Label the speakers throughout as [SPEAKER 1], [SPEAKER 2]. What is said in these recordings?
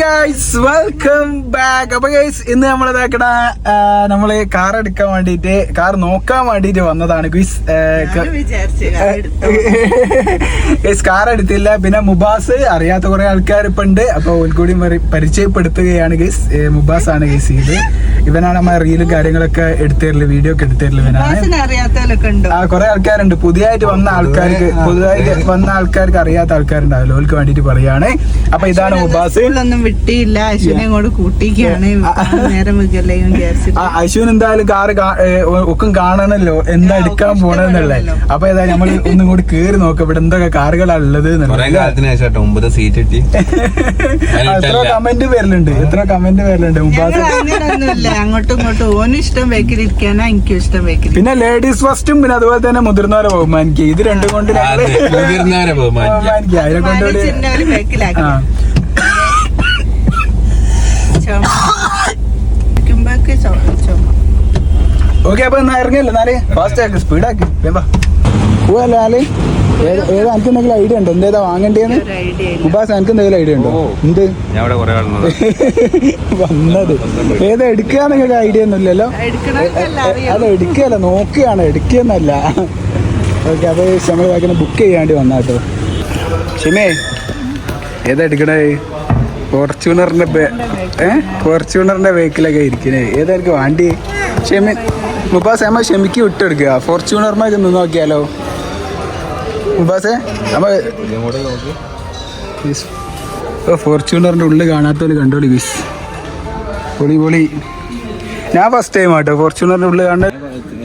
[SPEAKER 1] Guys welcome back അപ്പൊ guys ഇന്ന് നമ്മൾ ഇതാക്കണ നമ്മൾ കാർ എടുക്കാൻ വേണ്ടിട്ട് കാർ നോക്കാൻ വേണ്ടിട്ട് വന്നതാണ്. ഗൈസ് ഗൈസ് കാർ എടുത്തില്ല. പിന്നെ മുബാസ് അറിയാത്ത കുറെ ആൾക്കാർ ഇപ്പൊ ഉണ്ട്. അപ്പൊ കൂടി പരിചയപ്പെടുത്തുകയാണ് ഗൈസ് മുബാസ് ആണ് ഗൈസ് ഇത്. ഇവനാണ് നമ്മൾ റീലും കാര്യങ്ങളൊക്കെ എടുത്തരൽ വീഡിയോ ഒക്കെ എടുത്തരൽ ഇവനാണ്. ആ കുറെ ആൾക്കാരുണ്ട്. പുതിയതായിട്ട് വന്ന ആൾക്കാർക്ക് പുതുതായിട്ട് വന്ന ആൾക്കാർക്ക് അറിയാത്ത ആൾക്കാരുണ്ടാവില്ല. ഓൽക്ക് വേണ്ടിട്ട് പറയാണ്. അപ്പൊ ഇതാണ് മുബാസ്.
[SPEAKER 2] വിട്ടിയില്ല. അശ്വിനെ അങ്ങോട്ട് കൂട്ടിക്കാണ്. നേരം വെക്കല്ലേ
[SPEAKER 1] ആ അശ്വിൻ എന്തായാലും കാറ് ഒക്കും കാണണല്ലോ. എന്താ എടുക്കാൻ പോണെന്നല്ലേ അപ്പൊ ഏതായാലും നമ്മൾ ഒന്നും കൂടി കേറി നോക്കാം. ഇവിടെ എന്തൊക്കെ കാറുകളാണ് ഉള്ളത്
[SPEAKER 3] ഒമ്പത് സീറ്റ് കിട്ടി
[SPEAKER 1] എത്ര കമന്റ് വരലുണ്ട്? എത്ര കമന്റ് വരലുണ്ട്?
[SPEAKER 2] അങ്ങോട്ടും ഇങ്ങോട്ടും. ഓനും ഇഷ്ടം ബേക്കിലിരിക്കാനാ എനിക്കും ഇഷ്ടം ബേക്കിൽ
[SPEAKER 1] പിന്നെ ലേഡീസ് ഫസ്റ്റും പിന്നെ അതുപോലെ തന്നെ മുതിർന്നവരെ ബഹുമാനിക്കുക. ഇത് രണ്ടും കൊണ്ട്
[SPEAKER 3] മുതിർന്നവരെ ബഹുമാനിക്കുക.
[SPEAKER 1] ബഹുമാനിക്കുക. അതിനെ കൊണ്ട് ഒരു
[SPEAKER 2] ചിഹ്നം ബേക്കിലാക്കി
[SPEAKER 1] ആ
[SPEAKER 2] ചുമ ഇരിക്കുമ്പോഴേക്ക് ചുമ ചുമ
[SPEAKER 1] ഓക്കെ അപ്പൊ എന്നാ ഇറങ്ങിയല്ലോ നാല് ഫാസ്റ്റ് ആക്കി സ്പീഡ് ആക്കി. വേമ്പാ പോവല്ലേ നാല് ഏത് എനിക്ക് എന്തെങ്കിലും ഐഡിയ ഉണ്ടോ? എന്തേതാ വാങ്ങണ്ടേന്ന്? ഉപാസ് എനിക്ക് എന്തെങ്കിലും ഐഡിയ ഉണ്ടോ. എന്ത്?
[SPEAKER 3] ഞാൻ ഇവിടെ കൊറേ കാണുന്നത്
[SPEAKER 1] വന്നത്. ഏതാ എടുക്കുക നിങ്ങൾക്ക് ഐഡിയ ഒന്നും ഇല്ലല്ലോ? അത് എടുക്കുകയല്ല നോക്കുകയാണ് എടുക്കുകയെന്നല്ല ഓക്കെ അപ്പൊ നമ്മൾ വായിക്കുന്ന ബുക്ക് ചെയ്യാണ്ടി വന്നാട്ടോ. ഷിമേ ഏതാ എടുക്കണേ? ഫോർച്യൂണറിന്റെ ഏഹ് ഫോർച്യൂണറിന്റെ വെഹിക്കിലൊക്കെ ഇരിക്കണേ. ഏതായിരിക്കും എനിക്ക് വേണ്ടി? ഷെമി മുബാസ് നമ്മൾ ഷെമിക്ക് വിട്ടെടുക്കുക ഫോർച്യൂണർമാർക്ക് നിന്ന് നോക്കിയാലോ? മുബാസേ നമ്മൾ ഫോർച്യൂണറിന്റെ ഉള്ളിൽ കാണാത്തവര് കണ്ടോളി ഗീസ് പൊളി പൊളി. ഞാൻ ഫസ്റ്റ് ടൈം ആട്ടോ ഫോർച്യൂണറിന്റെ ഉള്ളിൽ കാണുന്നത്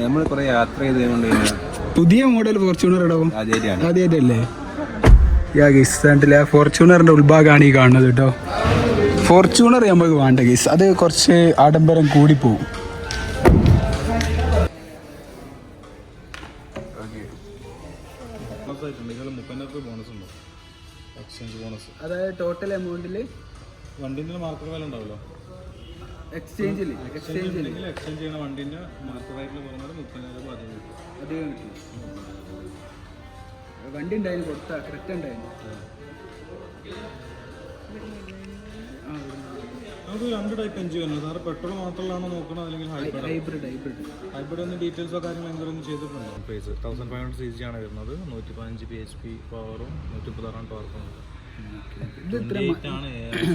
[SPEAKER 3] നമ്മൾ കുറേ യാത്ര ചെയ്തുകൊണ്ട്
[SPEAKER 1] പുതിയ മോഡൽ ഫോർച്യൂണർ ഇടവും? അതേ യാ ഗീസ് കണ്ടില്ല? ഫോർച്യൂണറിന്റെ ഉൾഭാഗമാണ് ഈ കാണുന്നത് കേട്ടോ. ഫോർച്യൂണർ നമുക്ക് വേണ്ട ഗീസ് അത് കുറച്ച് ആഡംബരം കൂടിപ്പോവും. അതായത് ടോട്ടൽ എമൗണ്ടിൽ
[SPEAKER 4] വണ്ടിന്റെ മാർക്കറ്റ് വില ഉണ്ടാവല്ലോ
[SPEAKER 1] എക്സ്ചേഞ്ചിൽ എക്സ്ചേഞ്ചിൽ
[SPEAKER 4] എക്സ്ചേഞ്ച് ചെയ്യുന്ന വണ്ടിന്റെ മാർക്കറ്റ് റേറ്റിൽ പറഞ്ഞാൽ മുപ്പതിനായിരം രൂപ അധികം കിട്ടും.
[SPEAKER 1] അധികം കിട്ടും. വണ്ടി ഉണ്ടായിരുന്നു കൊടുത്ത കറക്റ്റ് ഉണ്ടായിരുന്നു
[SPEAKER 4] നമുക്ക് രണ്ട് ടൈപ്പ് എഞ്ചിൻ വരുന്നത് സാറ് പെട്രോൾ മാത്രമുള്ളതാണോ നോക്കണോ അല്ലെങ്കിൽ ഹൈബ്രിഡ്
[SPEAKER 1] ഹൈബ്രിഡ് ഹൈബ്രിഡ്
[SPEAKER 4] ഹൈബ്രിഡ് ഒന്ന് ഡീറ്റെയിൽസോ കാര്യങ്ങളോ എന്തെങ്കിലും ചെയ്തിട്ടുണ്ടോ? Price thousand five hundred C G ആണ് വരുന്നത്. നൂറ്റി പതിനഞ്ച് പി എച്ച് പി പവറും നൂറ്റി മുപ്പത്താറാം ടോർക്കും
[SPEAKER 1] ഇത്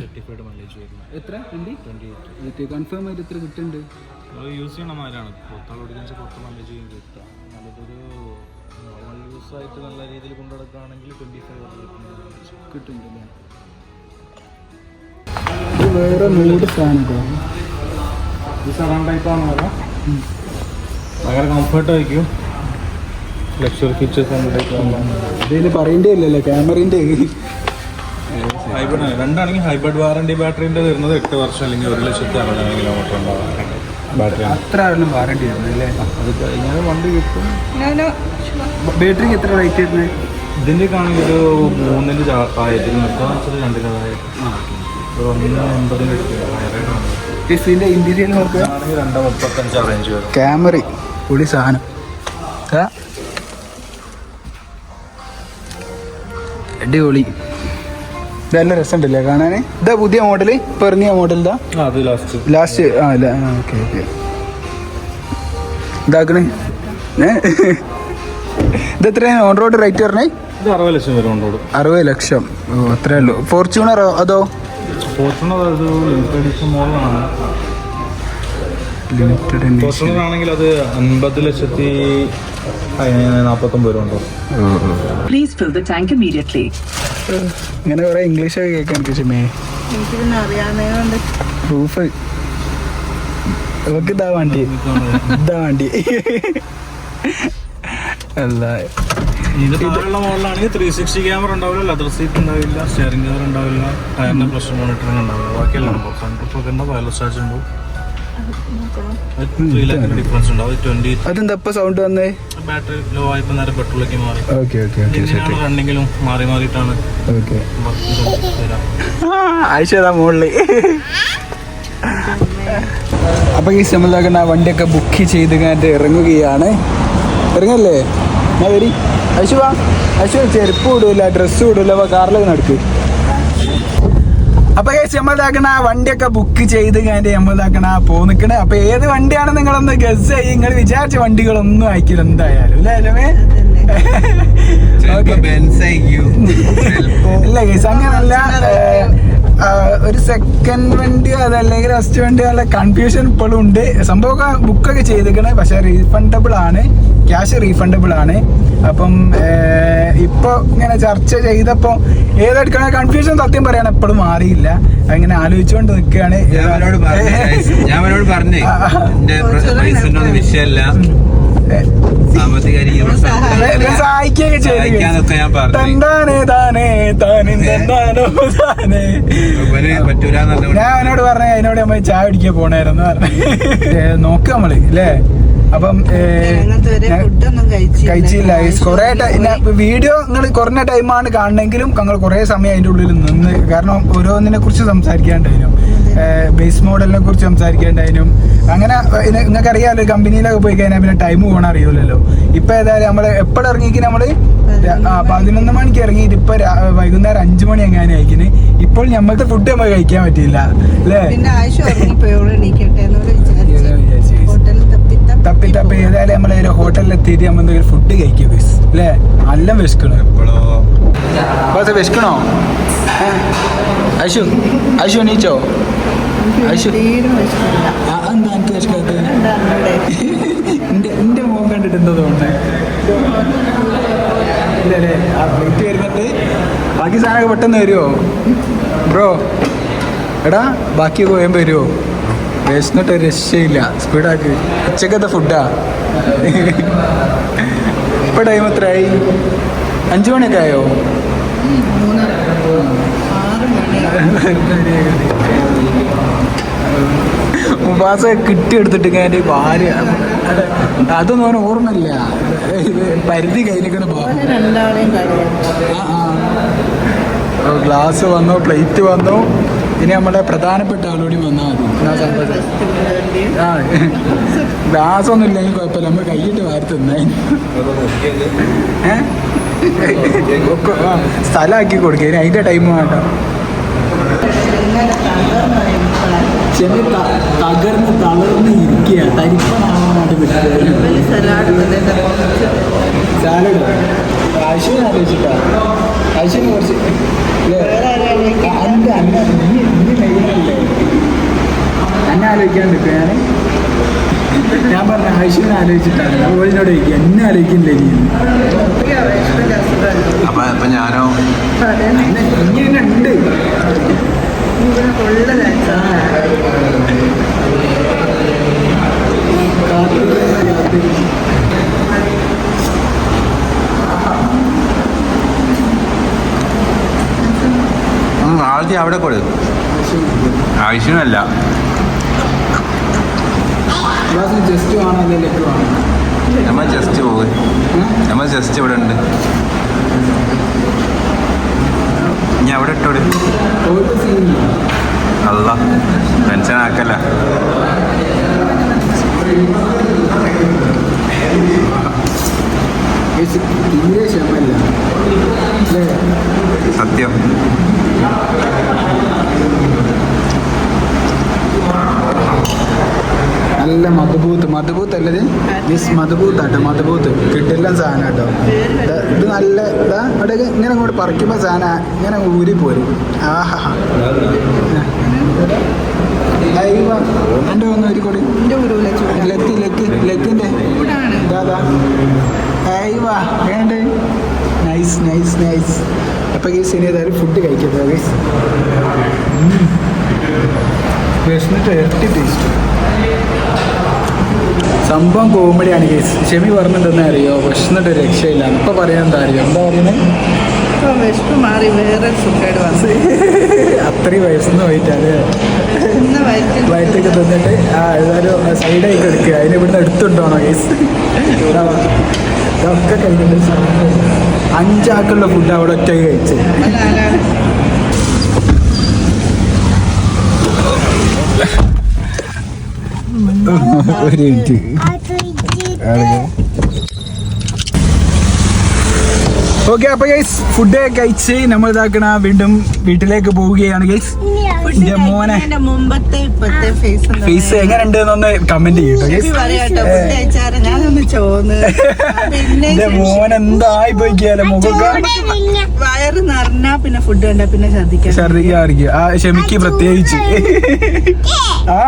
[SPEAKER 4] സർട്ടിഫൈഡ് മൈലേജ് വരുന്നത്.
[SPEAKER 1] എത്ര? വണ്ടി?
[SPEAKER 4] ട്വന്റി എയ്റ്റ്
[SPEAKER 1] കൺഫേം ആയിട്ട് എത്ര കിട്ടുന്നുണ്ട്?
[SPEAKER 4] നമ്മൾ യൂസ് ചെയ്യണ മാതിരാണ്. പുറത്താൾ ഓടിക്കാൻ പുറത്ത് മൈലേജ് കിട്ടുക. നല്ലതൊരു നോർമൽ യൂസ് ആയിട്ട് നല്ല രീതിയിൽ കൊണ്ടു നടക്കുകയാണെങ്കിൽ ട്വന്റി ഫൈവ്
[SPEAKER 1] കിട്ടുന്നുണ്ടല്ലേ? വേറെ
[SPEAKER 4] ഇത് സെവൻ വരാം ഭയങ്കര കംഫർട്ട് ആയിരിക്കും. ലക്ഷറി ഫീച്ചേഴ്സ്
[SPEAKER 1] ഇതിൽ പറയേണ്ടേ ഇല്ലല്ലോ ക്യാമറേന്റെ
[SPEAKER 4] ഹൈബ്രിഡ് ആണ്. രണ്ടാണെങ്കിൽ ഹൈബ്രിഡ് വാറണ്ടി ബാറ്ററിന്റെ വരുന്നത് എട്ട് വർഷം അല്ലെങ്കിൽ ഒരു ലക്ഷത്തി അറുപതിനായിരം കിലോമീറ്റർ ഉണ്ടാവും ബാറ്ററി
[SPEAKER 1] അത്ര വാറണ്ടി
[SPEAKER 4] അത് കഴിഞ്ഞാൽ വണ്ടി കിട്ടും.
[SPEAKER 1] ബാറ്ററിക്ക് എത്ര റേറ്റ് വരുന്നത്?
[SPEAKER 4] ഇതിന്റെ ആണെങ്കിൽ ഒരു മൂന്നിന്റെ താഴത്തിൽ നിർത്താൻ വെച്ചാൽ രണ്ടിന്റെ താഴെ ഒരു ഒന്നിന് എൺപതിന് എടുക്കില്ല
[SPEAKER 1] ഇതിന്റെ ഇന്റീരിയൽ നോക്കുക
[SPEAKER 4] ആണെങ്കിൽ രണ്ട് മുപ്പത്തഞ്ച് റേഞ്ച് വരും.
[SPEAKER 1] ക്യാമറ പുളി സാധനം. അടിപൊളി. നല്ല രസമുണ്ടല്ലേ കാണാൻ ഇതാ പുതിയ മോഡൽ ഇപ്പൊ ഇറങ്ങിയ മോഡൽ ഇതാ
[SPEAKER 4] ലാസ്റ്റ്
[SPEAKER 1] ആ ഇല്ല ഓക്കെ ഓക്കെ ഇതാക്കണേ. ഏ? ഇത് എത്രയാണ്? ഓൺ റോഡ് റേറ്റ് പറഞ്ഞേ?
[SPEAKER 4] അറുപത് ലക്ഷം വരും
[SPEAKER 1] അറുപത് ലക്ഷം. ഓ അത്രേ ഉള്ളൂ. ഫോർച്യൂണറോ അതോ?
[SPEAKER 4] ഫോർച്യൂണർ അത് ലിമിറ്റഡ് എഡിഷൻ മോഡലാണ്
[SPEAKER 1] ലിമിറ്റഡ്
[SPEAKER 4] ഫോർച്യൂണർ ആണെങ്കിൽ അത് അൻപത് ലക്ഷത്തി നാൽപ്പത്തൊമ്പത് രൂപ ഉണ്ടോ
[SPEAKER 5] please fill the tank immediately.
[SPEAKER 1] ഇങ്ങനെ കുറെ ഇംഗ്ലീഷ് ഒക്കെ കേൾക്കാൻ എനിക്ക് ചുമേ
[SPEAKER 2] എനിക്ക് പിന്നെ അറിയാവുന്നതുകൊണ്ട്
[SPEAKER 1] പ്രൂഫ് നമുക്ക് ഇതാ വണ്ടി. ഇതാ വണ്ടി. അല്ല.
[SPEAKER 4] താഴെയുള്ള മോഡലാണെങ്കിൽ ത്രീ സിക്സ്റ്റി ക്യാമറ ഉണ്ടാവില്ല ലെതർ സീറ്റ് ഉണ്ടാവില്ല സ്റ്റിയറിംഗ് കവർ ഉണ്ടാവില്ല ടയറിന്റെ പ്രഷർ മോണിറ്ററിംഗ് ഉണ്ടാവില്ല. ബാക്കിയെല്ലാം ഉണ്ടാവും. സൺറൂഫ് ഒക്കെ ഉണ്ടാവും വയർലെസ് ചാർജ് ഉണ്ടാവും
[SPEAKER 1] അതെന്താ ഇപ്പൊ സൗണ്ട് വന്നേ?
[SPEAKER 4] ബാറ്ററി ലോ ആയപ്പോൾ നേരെ പെട്രോളിലേക്ക് മാറി.
[SPEAKER 1] ഓക്കെ ഓക്കെ ഓക്കെ
[SPEAKER 4] എങ്ങനെയാണ് റണ്ണിങ്ങിലും മാറി മാറിയിട്ടാണ്
[SPEAKER 1] ഓക്കെ
[SPEAKER 4] വർക്ക് ചെയ്ത് തരാം
[SPEAKER 1] ആയിഷതാ മുകളിൽ അപ്പൊ ഈ നമ്മളാക്കുന്ന വണ്ടിയൊക്കെ ബുക്ക് ചെയ്ത് കഴിഞ്ഞിട്ട് ഇറങ്ങുകയാണ്. ഇറങ്ങല്ലേ? ഞാൻ വരി അശുവാ അശു ചെരുപ്പ് വിടൂല ഡ്രസ്സ് വിടൂല കാറിലൊക്കെ നടക്ക്. അപ്പൊ കേസ് നമ്മളിതാക്കണ വണ്ടിയൊക്കെ ബുക്ക് ചെയ്ത് കഴിഞ്ഞിട്ട് നമ്മളിതാക്കണ പോ പോന്നിക്കണേ അപ്പൊ ഏത് വണ്ടിയാണ് നിങ്ങളൊന്ന് ഗസ് ചെയ്യും. നിങ്ങൾ വിചാരിച്ച വണ്ടികളൊന്നും അയക്കില്ല എന്തായാലും. അല്ലേ അല്ലേ
[SPEAKER 3] ചിലപ്പോ
[SPEAKER 1] ഇല്ല കേസ് അങ്ങനല്ല. ഒരു സെക്കൻഡ് വണ്ടി അതല്ലെങ്കിൽ ഫസ്റ്റ് വണ്ടി നല്ല കൺഫ്യൂഷൻ ഇപ്പോഴും ഉണ്ട്. സംഭവം ബുക്കൊക്കെ ചെയ്തിരിക്കണേ പക്ഷെ റീഫണ്ടബിൾ ആണ്. ക്യാഷ് റീഫണ്ടബിൾ ആണ്. അപ്പം ഇപ്പോൾ ഇങ്ങനെ ചർച്ച ചെയ്തപ്പോൾ ഏതെടുക്കണ കൺഫ്യൂഷൻ സത്യം പറയണ എപ്പോഴും മാറിയില്ല. അങ്ങനെ ആലോചിച്ചുകൊണ്ട് നിൽക്കുകയാണ്.
[SPEAKER 3] ഞാൻ അവനോട് പറഞ്ഞു വിഷയമല്ല.
[SPEAKER 1] സഹായിക്കുകയൊക്കെ
[SPEAKER 3] ഞാൻ
[SPEAKER 1] അവനോട് പറഞ്ഞ അതിനോട് നമ്മൾ ചായ പിടിക്കാൻ പോണായിരുന്നു പറഞ്ഞു. നോക്ക് നമ്മൾ അല്ലേ അപ്പം
[SPEAKER 2] കഴിച്ചില്ല.
[SPEAKER 1] കൊറേ ടൈം വീഡിയോ നിങ്ങൾ കുറഞ്ഞ ടൈമാണ് കാണണമെങ്കിലും ഞങ്ങൾ കുറെ സമയം അതിന്റെ ഉള്ളിൽ നിന്ന് കാരണം ഓരോന്നിനെ കുറിച്ച് സംസാരിക്കാണ്ടായിരുന്നു ബേസ് മോഡലിനെ കുറിച്ച് സംസാരിക്കേണ്ടതിനും അങ്ങനെ നിങ്ങൾക്ക് അറിയാമല്ലോ കമ്പനിയിലൊക്കെ പോയി കഴിഞ്ഞാൽ പിന്നെ ടൈം പോകണം അറിയില്ലല്ലോ ഇപ്പൊ ഏതായാലും നമ്മൾ എപ്പോഴും ഇറങ്ങിക്ക് നമ്മൾ? ആ പതിനൊന്ന് മണിക്ക് ഇറങ്ങിയിട്ട് ഇപ്പൊ വൈകുന്നേരം അഞ്ചു മണി എങ്ങനെ അയക്കുന്നത് ഇപ്പോൾ ഞമ്മക്ക് ഫുഡ് നമ്മൾ കഴിക്കാൻ പറ്റില്ല അല്ലേ?
[SPEAKER 2] തപ്പി
[SPEAKER 1] തപ്പി തപ്പി ഏതായാലും നമ്മൾ ഒരു ഹോട്ടലിൽ എത്തിയിട്ട് നമ്മൾ എന്തെങ്കിലും ഫുഡ് കഴിക്കുക ബസ് അല്ലേ? നല്ല വിശക്കണോ.
[SPEAKER 3] എപ്പോഴോ
[SPEAKER 1] ബസ് വിശക്കണോ? അശു അശു നീച്ചോ അശു എന്താ എനിക്ക്
[SPEAKER 2] ഇവിടെ?
[SPEAKER 1] എന്റെ എന്റെ മോൻ കണ്ടിട്ട് എന്താ തോന്നുന്നത് ഇല്ലല്ലേ ആ പ്ലേറ്റ് വരുന്നുണ്ട്. ബാക്കി സാധനമൊക്കെ പെട്ടെന്ന് വരുമോ ബ്രോ എടാ ബാക്കി പോയാൻ വരുമോ വിശന്നിട്ട് രക്ഷയില്ല. സ്പീഡാക്ക് ഉച്ചക്കത്തെ ഫുഡാ ഇപ്പൊ ടൈം എത്രയായി? അഞ്ചു മണിയൊക്കെ ആയോ? മുബാസ കിട്ടിയെടുത്തിട്ട് ഞാൻ ഭാര്യ അതൊന്നും അവന് ഓർമ്മയില്ല. ഇത് പരിധി കയ്യിലേക്കാണ്
[SPEAKER 2] കളിയാക്കും
[SPEAKER 1] ഗ്ലാസ് വന്നു പ്ലേറ്റ് വന്നു. ഇനി നമ്മുടെ പ്രധാനപ്പെട്ട ആളോടി വന്നാൽ മതി. ആ. ഗ്ലാസ് ഒന്നും ഇല്ലെങ്കിൽ കുഴപ്പമില്ല. നമ്മൾ കൈയിട്ട് വാരി തിന്നേ. സ്ഥലമാക്കി കൊടുക്കുക ഇനി അതിന്റെ ടൈം വേണ്ട. ചെമ്മി തകർന്ന് തളർന്ന് ഇരിക്കുക തരിപ്പനാവാനായിട്ട്
[SPEAKER 2] സലാഡ്
[SPEAKER 1] അശ്വിനെ ആലോചിച്ചിട്ടാ. അശ്വിന് കുറച്ച് അന്റെ അന്ന നീ നീ മെയിനല്ലേ? എന്നെ ആലോചിക്കാണ്ട് ഇപ്പൊ ഞാൻ ഞാൻ പറഞ്ഞ അശ്വിനെ ആലോചിച്ചിട്ടാണ്. ഓളിനോട് ചോദിക്കുക എന്നെ ആലോചിക്കില്ലേ നീ?
[SPEAKER 3] അപ്പൊ അപ്പൊ ഞാനോ
[SPEAKER 1] ഇങ്ങനെ ഉണ്ട്.
[SPEAKER 3] അവിടെ കൊടു ആവശ്യമല്ല നമ്മൾ ജസ്റ്റ് പോകും നമ്മൾ ജസ്റ്റ് ഇവിടെ ഉണ്ട്. ഇനി അവിടെ ഇട്ടോട്. അല്ല ടെൻഷൻ ആക്കല്ല.
[SPEAKER 1] തീരെ ക്ഷമല്ല അല്ലേ?
[SPEAKER 3] സത്യം.
[SPEAKER 1] നല്ല മധുബൂത്ത് മധുബൂത്ത് അല്ലത്? മിസ് മധുബൂത്ത് ആട്ടോ മധുബൂത്ത് കിട്ടില്ല സാധനം കേട്ടോ ഇത് നല്ല ഇതാ അവിടെ ഇങ്ങനെ അങ്ങോട്ട് പറിക്കുമ്പോൾ സാധനം ഇങ്ങനെ ഊരി പോരും ആഹാ എന്റെ ഒന്ന് ഒരു കൂടി
[SPEAKER 2] എന്റെ ഉരുവില ചൂടാ
[SPEAKER 1] ലക്ക് ലക്ക് ലക്കിന്റെ
[SPEAKER 2] ചൂടാണ്
[SPEAKER 1] ഇതാ അയ്യവാ വേണ്ടേ നൈസ് നൈസ് നൈസ് അപ്പോൾ കേസ് ഇനി ഏതായാലും ഫുഡ് കഴിക്കട്ടോ കേസ് വിശന്നിട്ട് ഇരട്ടി ടേസ്റ്റ് സംഭവം കോമഡിയാണ് കേസ് ഷെമി പറഞ്ഞിട്ടെന്നെ അറിയോ? വിശന്നിട്ട് രക്ഷയില്ല. ഇപ്പൊ പറയാൻ എന്താ അറിയോ? എന്താ പറയുന്നത്
[SPEAKER 2] ഇപ്പൊ മാറി വേറെ വന്നു.
[SPEAKER 1] അത്രയും വയസ്സെന്ന് പോയിട്ടാണ് വയറ്റൊക്കെ തിന്നിട്ട് ആ ഏതായാലും സൈഡായിട്ട് എടുക്കുക അതിന് ഇവിടുന്ന് എടുത്തുണ്ടോണോ കേസ് ഇതൊക്കെ കഴിഞ്ഞിട്ട് അഞ്ചാക്കുള്ള ഫുഡ് അവിടെ ഒറ്റ കഴിച്ച്
[SPEAKER 2] അല്ല ആരാണ്
[SPEAKER 1] ഒരു മിനിറ്റ് ഓക്കെ അപ്പൊ ഗൈസ് ഫുഡ് കഴിച്ച് നമ്മൾ ഇതാക്കണ വീണ്ടും വീട്ടിലേക്ക് പോവുകയാണ് ഗൈസ് എന്റെ മോനെ.
[SPEAKER 2] മുമ്പത്തെ ഫേസ്
[SPEAKER 1] ഫേസ് എങ്ങനെയുണ്ട് എന്നൊന്ന് കമന്റ് ചെയ്യട്ടോ മോൻ എന്തായി പോയിക്കാലോ മുഖമൊക്കെ
[SPEAKER 2] വയറ് നിറഞ്ഞാ പിന്നെ ഫുഡ് കണ്ടാ പിന്നെ
[SPEAKER 1] ഛർദിക്കാറിക്കും ആ ക്ഷമിക്ക് പ്രത്യേകിച്ച്. ആ.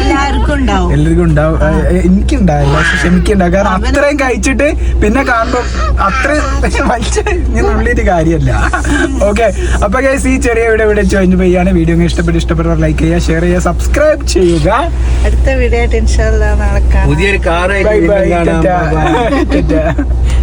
[SPEAKER 2] എല്ലാവർക്കും ഉണ്ടാവും.
[SPEAKER 1] എല്ലാവർക്കും ഉണ്ടാവും. ആ, എനിക്കുണ്ടാവില്ല. ക്ഷമിക്കുണ്ടാവും കാരണം അത്രയും കഴിച്ചിട്ട് പിന്നെ കാണുമ്പോ അത്രയും വലിച്ച ഞാൻ ഉള്ളിട്ട് കാര്യമല്ല. ഓക്കെ അപ്പൊ ഈ ചെറിയ വീഡിയോ ഇവിടെ ചോദിച്ചു ചെയ്യാണ്. വീഡിയോ ഇഷ്ടപ്പെട്ട് ഇഷ്ടപ്പെട്ടവർ ലൈക്ക് ചെയ്യുക ഷെയർ ചെയ്യുക സബ്സ്ക്രൈബ് ചെയ്യുക.
[SPEAKER 2] അടുത്ത വീഡിയോ ആയിട്ട് ഇൻഷാല്ലാ നാളെ
[SPEAKER 3] പുതിയൊരു കാറായിട്ട്